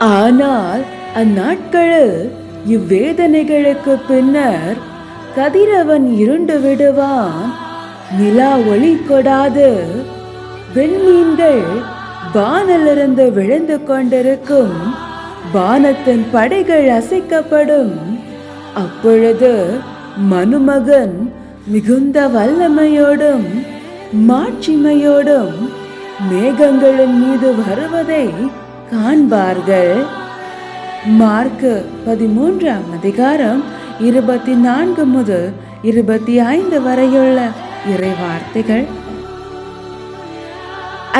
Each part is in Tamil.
ஆனால் அந்நாட்களில் இவ்வேதனைகளுக்கு பின்னர் கதிரவன் இருண்டு விடுவான். நிலா ஒளி கொடாது. வெண்மீன்கள் வானிலிருந்து விழுந்து கொண்டிருக்கும். வானத்தின் படைகள் அசைக்கப்படும். அப்பொழுது மனுமகன் மிகுந்த வல்லமையோடும் மாட்சிமையோடும் மேகங்களின் மீது வருவதை காண்பார்கள் மார்க்கு பதிமூன்றாம் அதிகாரம் இருபத்தி நான்கு முதல் இருபத்தி ஐந்து வரையுள்ள இறைவார்த்தைகள்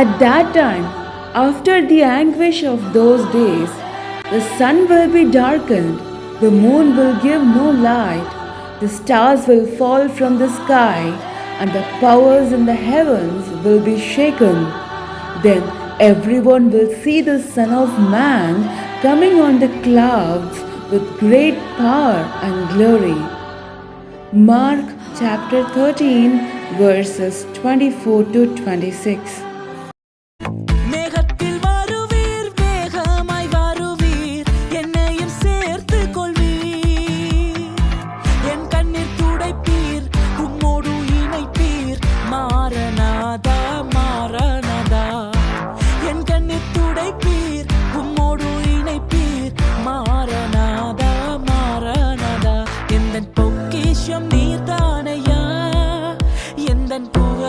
At that time, after the anguish of those days, the sun will be darkened, the moon will give no light, the stars will fall from the sky, and the powers in the heavens will be shaken. Then everyone will see the Son of Man coming on the clouds with great power and glory. Mark chapter 13, verses 24 to 26. Then pull.